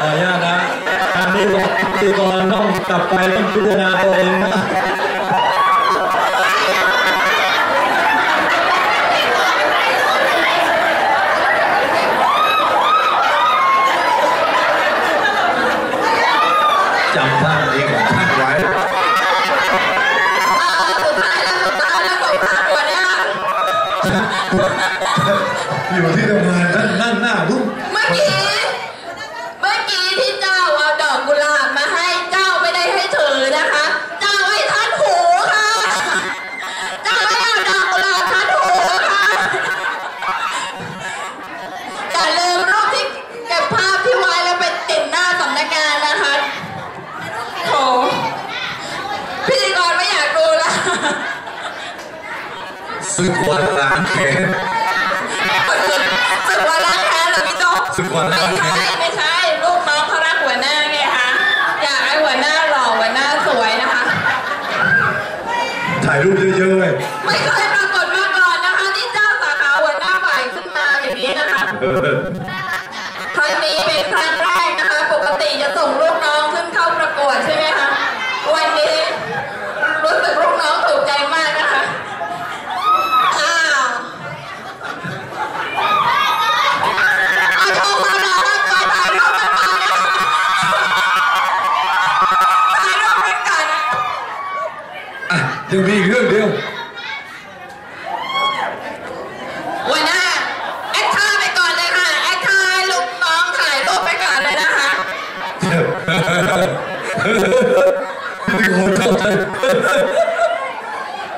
อนุญาตนะอันนี้รถตีก่อต้องกลับไปต้องพิจารณาตัวเองนะ สึกวันล้างแท้เหรอพี่โจ๊กสึกวันล้างแค้ไม่ใช่ไม่ใช่ลูกน้องเขารักหัวหน้าไงคะอยากให้หัวหน้าหล่อหัวหน้าสวยนะคะ ถ่ายรูปเยอะๆเลยไม่เคยปรากฏมาก่อนนะคะที่เจ้าสาขาหัวหน้าใหม่ขึ้นมาอย่างนี้นะคะครั้งนี้เป็นครั้งแรกนะคะ ปกติจะส่งลูกน้องขึ้นเข้าประกวดใช่ไหมคะวันนี้รู้สึกลูกน้องถูกใจมากนะคะอ้าวเอาโชว์ความรักไปถ่ายรูปกันก่อนนะคะถ่ายรูปกันก่อนนะ อะยังมีอีกเรื่องเดียว หัวหน้าแอคท่าไปก่อนเลยค่ะแอคท่าให้ลูกน้องถ่ายรูปไปก่อนเลยนะคะ พี่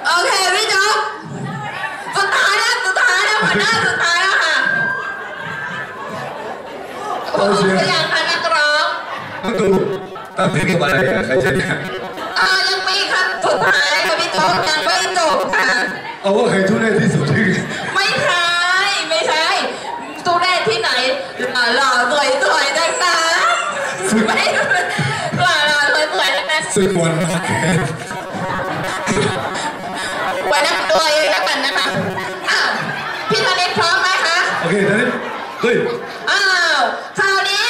โอเคพี่จ๊อบสุดท้ายแล้วสุดท้ายแล้วหัวหน้าสุดท้ายแล้วค่ะพร้อมหรือยังคะนักร้องตู้ตั้งเพลงอะไรอะใครจะเนี่ยอ่ายังมีคำสุดท้ายค่ะพี่จ๊อบยังไม่จบค่ะเอาว่าใครทุเรศที่สุดที่ ไม่ใช่ไม่ใช่ตู้แรกที่ไหนหล่อสวยสวยๆจังนะไม่หล่อหล่อสวย สวยๆจังนะสึกวันล้างแค้นไว้นั่งตัวเองแล้วกันนะคะอ้าวพี่ธนิตพร้อมไหมคะ โอเคตอนนี้เฮ้ย อ้าวคราวนี้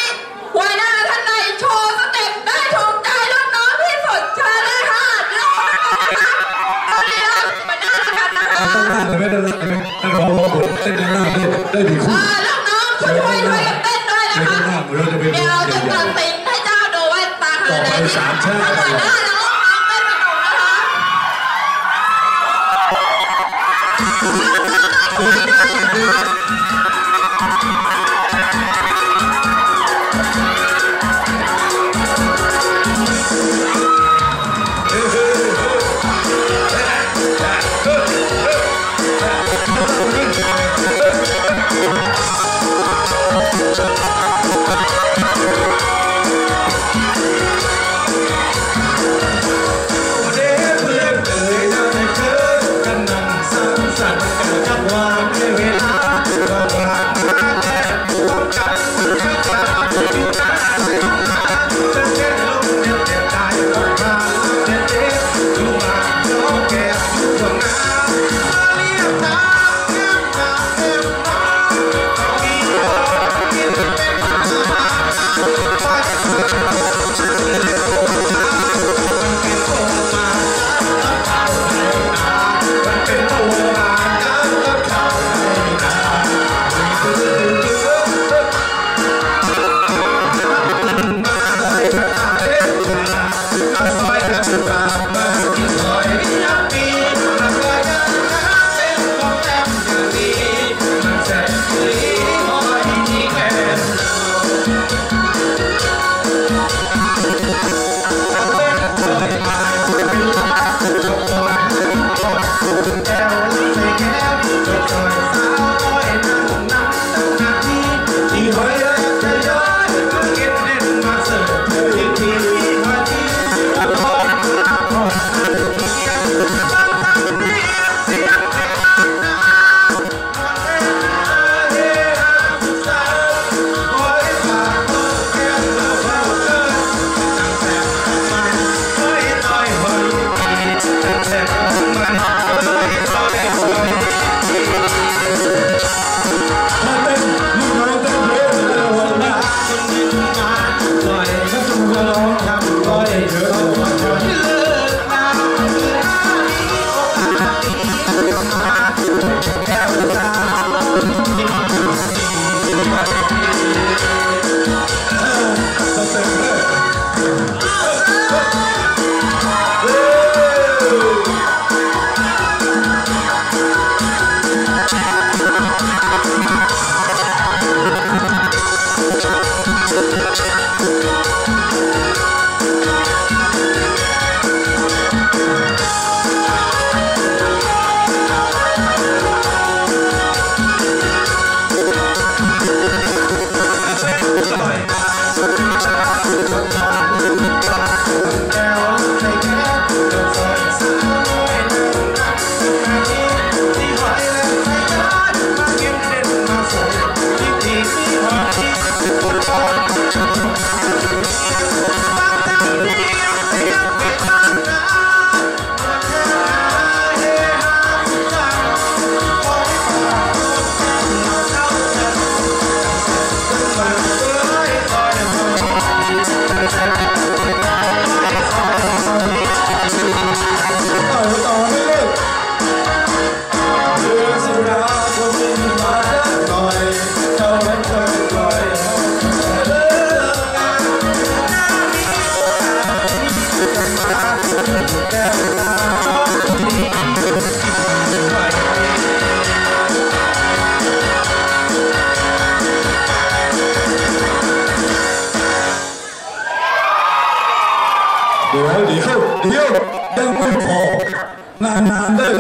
หัวหน้าท่านใดโชว์สเต็ปได้ถูกใจลูกน้องที่สุดเชิญเลยค่ะริ่มกันะคะตอนนี้เราหัวหน้ากันนะคะ ตั้งหน้าเลยไม่ได้เลยตั้งรอรอบทเต้นตั้งหน้าได้ได้ดีคู่อ่าลูกน้องช่วยช่วยช่วยกันเต้นด้วยนะคะ เดี๋ยวเราจะเป็นเดี๋ยวจะตัดสิด ต่อไหนที่ถ้าหัน้าแล้วลูกน้องเต้นสนุกน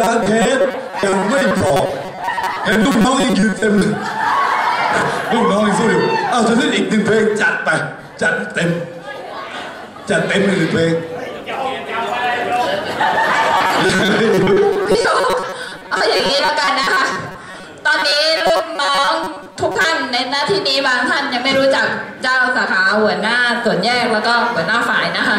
ร้านเทปยังไม่พอเห็นลูกน้องยังยืนเต็มเลยลูกน้องยังสู้อยู่เอาจะเล่นอีกหนึ่งเพลงจัดไป จัดเต็ม จัดเต็มอีกหนึ่งเพลงเอาอย่างนี้แล้วกันนะคะ ตอนนี้ลูกน้องทุ กท่านในหน้าที่นี้บางท่านยังไม่รู้จักเจ้าสาขาหัวหน้าส่วนแยกแล้วก็หัวหน้าฝ่ายนะคะ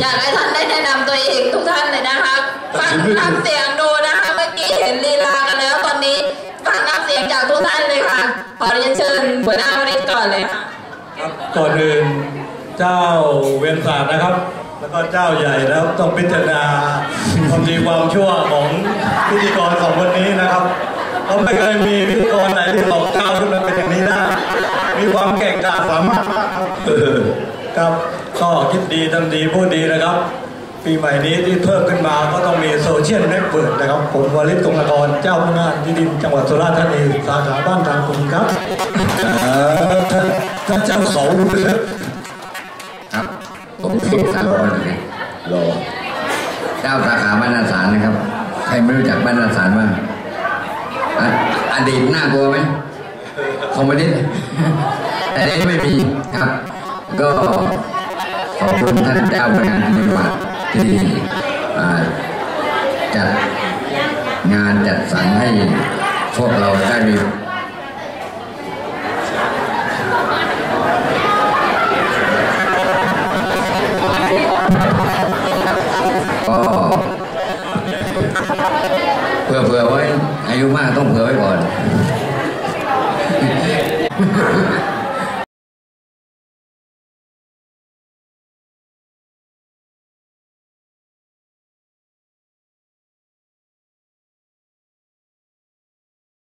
อยากให้ท่านได้แนะนำตัวเองทุกท่านเลยนะคะฟังน้ำเสียงดูนะคะเมื่อกี้เห็นลีลากันแล้วตอนนี้ฟังน้ำเสียงจากทุกท่านเลยค่ะขอเรียนเชิญหัวหน้าวริศก่อนเลยค่ะครับก่อนอื่นเจ้าเวียนศาสตร์นะครับ แล้วก็เจ้าใหญ่แล้วต้องพิจารณาความดีความชั่วของพิธีกรของวันนี้นะครับ เราไม่เคยมีพิธีกรไหนที่หลอกเจ้าขึ้นมาเป็นอย่างนี้ได้ มีความเก่งกาจสามารถมากครับเออครับก็คิดดีทำดีพูดดีนะครับ ปีใหม่นี้ที่เพิ่มขึ้นมาก็ต้องมีโซเชียลเน็ตเวิร์กนะครับ ผมวริศตรงนกรเจ้าพนักงานที่ดินจังหวัดสุราษฎร์ธานีสาขาบ้านทางคุณครับเอ่อท่านท่านเจ้าเสานะครับครับผมเสกสากลนะครับรอเจ้าสาขาบ้านนาสารนะครับ ใครไม่รู้จักบ้านนาสารบ้าง อดีตน่ากลัวไหมคอมเมดี้แต่นี้ไม่มีครับ ก็ขอบคุณท่านเจ้าพนักงานจังหวัดที่จัดงานจัดสรรให้พวกเราได้มีก็ ผื่อเผื่อไว้อายุมากต้องเผื่อไว้ก่อน